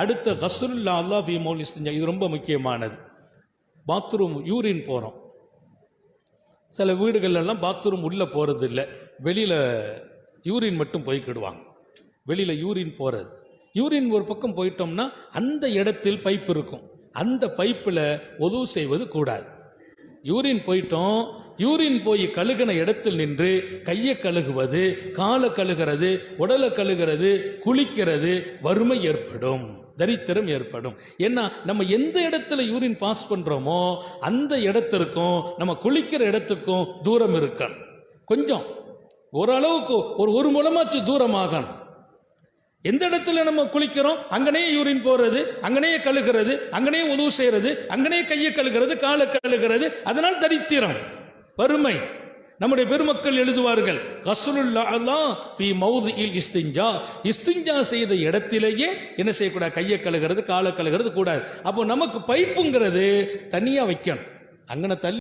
அடுத்த ஹசுல்லா அல்லா ஃபி மௌல் இஸ்திஞ்சா இது ரொம்ப முக்கியமானது. பாத்ரூம் யூரின் போகிறோம் சில வீடுகள்லெல்லாம் பாத்ரூம் உள்ளே போகிறது இல்லை வெளியில் யூரின் மட்டும் போய்க்கிடுவாங்க வெளியில் யூரின் போகிறது யூரின் ஒரு பக்கம் போயிட்டோம்னா அந்த இடத்தில் பைப் இருக்கும். அந்த பைப்பில் உதவு செய்வது கூடாது. யூரின் போயிட்டோம் யூரின் போய் கழுகின இடத்தில் நின்று கையை கழுகுவது காலை கழுகிறது உடலை கழுகிறது குளிக்கிறது வறுமை ஏற்படும் தரித்திரம் ஏற்படும். ஏன்னா நம்ம எந்த இடத்துல யூரின் பாஸ் பண்ணுறோமோ அந்த இடத்திற்கும் நம்ம குளிக்கிற இடத்துக்கும் தூரம் இருக்கணும். கொஞ்சம். ஓரளவுக்கு ஒரு ஒரு மூலமாச்சு தூரமாகணும். எந்த இடத்துல நம்ம குளிக்கிறோம்? அங்கனே யூரின் போறது அங்கனே கழுகிறது அங்கனே உதவு செய்யறது அங்கனே கையை கழுகிறது காலை கழுகிறது அதனால் தரித்திரம். வறுமை நம்முடைய பெருமக்கள் எழுதுவார்கள் கசுருல்லா பி மௌதியில் இஸ்திஞ்சா. இஸ்திஞ்சா செய்த இடத்திலேயே என்ன செய்யக்கூடாது? கையை கழுகிறது காலை கழுகிறது கூடாது. அப்போ நமக்கு பைப்புங்கிறது தனியா வைக்கணும். அங்கன தள்ளி